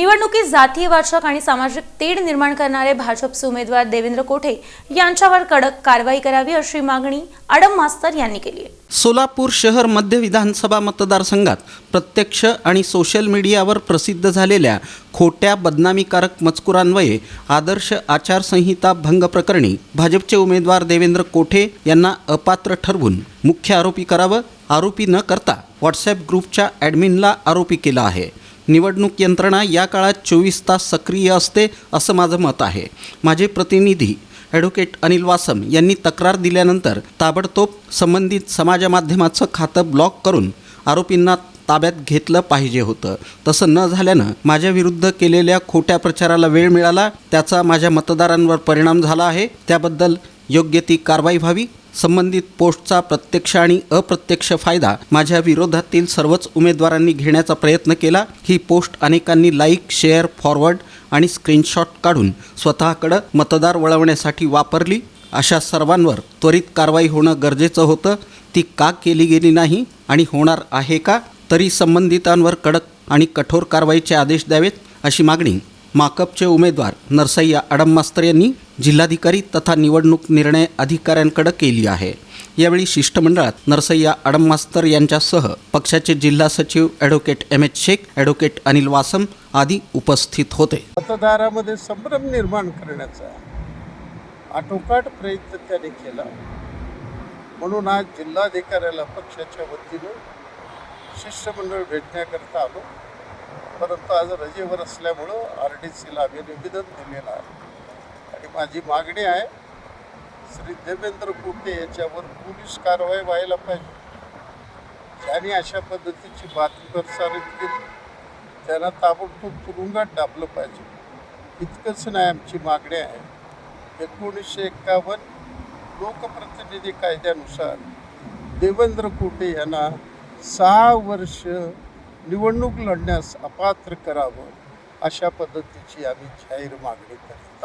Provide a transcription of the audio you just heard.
निवडणुकीत जातीय वाचक आणि सामाजिक तेढ निर्माण करणारे भाजपचे उमेदवार देवेंद्र कोठे यांच्यावर कडक कारवाई करावी अशी मागणी आडम मास्तर यांनी केली आहे. सोलापूर शहर मध्य विधानसभा मतदारसंघात प्रत्यक्ष आणि सोशल मीडियावर प्रसिद्ध झालेल्या खोट्या बदनामीकारक मजकुरान्वये आदर्श आचारसंहिता भंग प्रकरणी भाजपचे उमेदवार देवेंद्र कोठे यांना अपात्र ठरवून मुख्य आरोपी करावं आरोपी न करता व्हॉट्सॲप ग्रुपच्या ॲडमिनला आरोपी केला आहे. निवडणूक यंत्रणा या काळात चोवीस तास सक्रिय असते असं माझं मत आहे. माझे प्रतिनिधी ॲडव्होकेट अनिल वासम यांनी तक्रार दिल्यानंतर ताबडतोब संबंधित समाजमाध्यमाचं खातं ब्लॉक करून आरोपींना ताब्यात घेतलं पाहिजे होतं. तसं न झाल्यानं माझ्या विरुद्ध केलेल्या खोट्या प्रचाराला वेळ मिळाला त्याचा माझ्या मतदारांवर परिणाम झाला आहे. त्याबद्दल योग्य ती कारवाई व्हावी. संबंधित पोस्टचा प्रत्यक्ष आणि अप्रत्यक्ष फायदा माझ्या विरोधातील सर्वच उमेदवारांनी घेण्याचा प्रयत्न केला. ही पोस्ट अनेकांनी लाईक शेअर फॉरवर्ड आणि स्क्रीनशॉट काढून स्वतःकडं मतदार वळवण्यासाठी वापरली. अशा सर्वांवर त्वरित कारवाई होणं गरजेचं होतं. ती का केली गेली नाही आणि होणार आहे का? तरी संबंधितांवर कडक आणि कठोर कारवाईचे आदेश द्यावेत अशी मागणी माकपचे उमेदवार नरसय्या अडममास्तर यांनी जिल्हाधिकारी तथा निवडणूक निर्णय अधिकाऱ्यांकडे केली आहे. यावेळी शिष्टमंडळात नरसय्या अडममास्तर यांच्यासह पक्षाचे जिल्हा सचिव advocate M H Shaikh advocate Anil Vasam आदी उपस्थित होते. मतदारामध्ये संभ्रम निर्माण करण्याचा आटोकाट प्रयत्न त्याने केला. म्हणून आज जिल्हाधिकाऱ्याला पक्षाच्या वतीनं शिष्टमंडळ भेटण्याकरता आलो. परंतु आज रजेवर असल्यामुळं आर डी सीला आम्ही निवेदन दिलेलं आहे. आणि माझी मागणी आहे श्री देवेंद्र कुटे याच्यावर पोलीस कारवाई व्हायला पाहिजे. ज्यांनी अशा पद्धतीची बातमी प्रसारित केली त्यांना ताबडतोब तुरुंगात डाबलं पाहिजे. इतकंच नाही आमची मागणी आहे. एकोणीसशे एक्कावन्न लोकप्रतिनिधी कायद्यानुसार देवेंद्र कोटे यांना सहा वर्ष निवडणूक लढण्यास अपात्र करावं अशा पद्धतीची आम्ही जाहीर मागणी करीत आहोत.